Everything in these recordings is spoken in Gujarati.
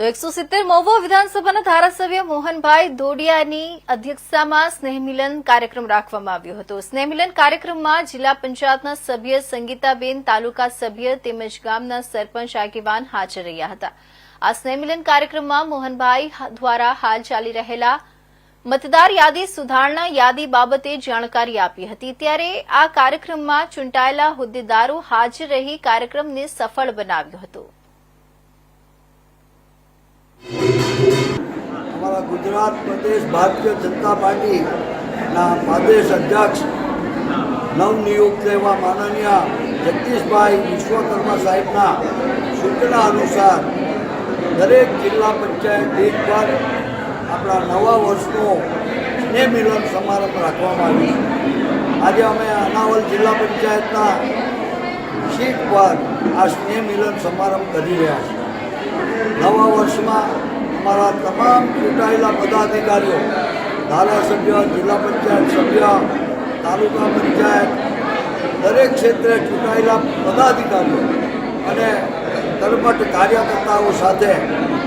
તો એકસો સિત્તેર મહુવા વિધાનસભાના ધારાસભ્ય મોહનભાઈ દોડિયાની અધ્યક્ષતામાં સ્નેહમિલન કાર્યક્રમ રાખવામાં આવ્યો હતો. સ્નેહમિલન કાર્યક્રમમાં જિલ્લા પંચાયતના સભ્ય સંગીતાબેન, તાલુકા સભ્ય તેમજ ગામના સરપંચ આગેવાન હાજર રહ્યા હતા. આ સ્નેહમિલન કાર્યક્રમમાં મોહનભાઈ દ્વારા હાલ ચાલી રહેલા મતદાર યાદી સુધારણા યાદી બાબતે જાણકારી આપી હતી. ત્યારે આ કાર્યક્રમમાં ચૂંટાયેલા હોદ્દેદારો હાજર રહી કાર્યક્રમને સફળ બનાવ્યો હતો. ગુજરાત પ્રદેશ ભારતીય જનતા પાર્ટીના પ્રદેશ અધ્યક્ષ નવનિયુક્ત એવા માનનીય જગદીશભાઈ વિશ્વકર્મા સાહેબના સૂચના અનુસાર દરેક જિલ્લા પંચાયત દીઠ પર આપણા નવા વર્ષનો સ્નેહ મિલન સમારંભ રાખવામાં આવ્યો આજે અમે અનાવલ જિલ્લા પંચાયતના સીટ પર આ સ્નેહ મિલન સમારંભ કરી રહ્યા છીએ. નવા વર્ષમાં અમારા તમામ ચૂંટાયેલા પદાધિકારીઓ, ધારાસભ્ય, જિલ્લા પંચાયત સભ્ય, તાલુકા પંચાયત, દરેક ક્ષેત્રે ચૂંટાયેલા પદાધિકારીઓ અને કર્મઠ કાર્યકર્તાઓ સાથે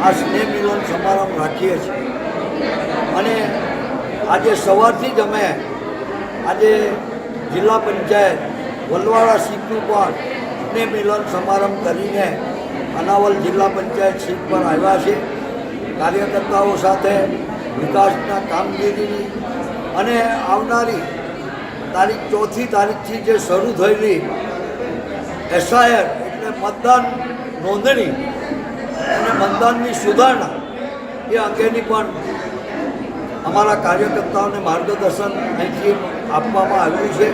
આ સ્નેહ મિલન સમારંભ રાખીએ છીએ. અને આજે સવારથી જ અમે આજે જિલ્લા પંચાયત, વલવાડા સીટનું પણ સ્નેહ મિલન સમારંભ કરીને અનાવલ જિલ્લા પંચાયત સીટ પર આવ્યા છે કાર્યકર્તાઓ સાથે વિકાસના કામગીરીની અને આવનારી તારીખ ચોથી તારીખથી જે શરૂ થયેલી એસઆઈઆર એટલે મતદાન નોંધણી અને મતદાનની સુધારણા, એ અંગેની પણ અમારા કાર્યકર્તાઓને માર્ગદર્શન અહીંથી આપવામાં આવ્યું છે.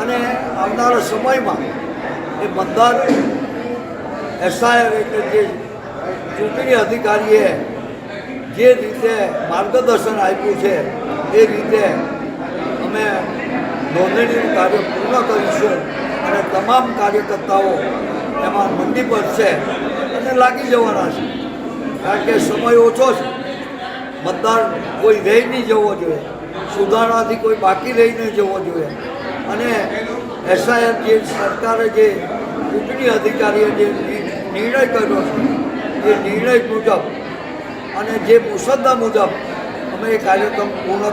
અને આવનારા સમયમાં એ મતદાર, એસઆઈઆર એટલે જે ચૂંટણી અધિકારીએ જે રીતે માર્ગદર્શન આપ્યું છે, એ રીતે અમે નોંધણીનું કાર્ય પૂર્ણ કરીશું અને તમામ કાર્યકર્તાઓ એમાં પર છે અને લાગી જવાના છે. કારણ કે સમય ઓછો છે. મતદાર કોઈ રહી નહીં જવો જોઈએ. સુધારણાથી કોઈ બાકી રહી નહીં જવો જોઈએ. અને એસઆઈઆર જે સરકારે જે ચૂંટણી અધિકારીએ જે નિર્ણય કર્યો છે એ નિર્ણય મુજબ અને જે મુસદ્દા મુજબ અમે એ કાર્યક્રમ પૂર્ણ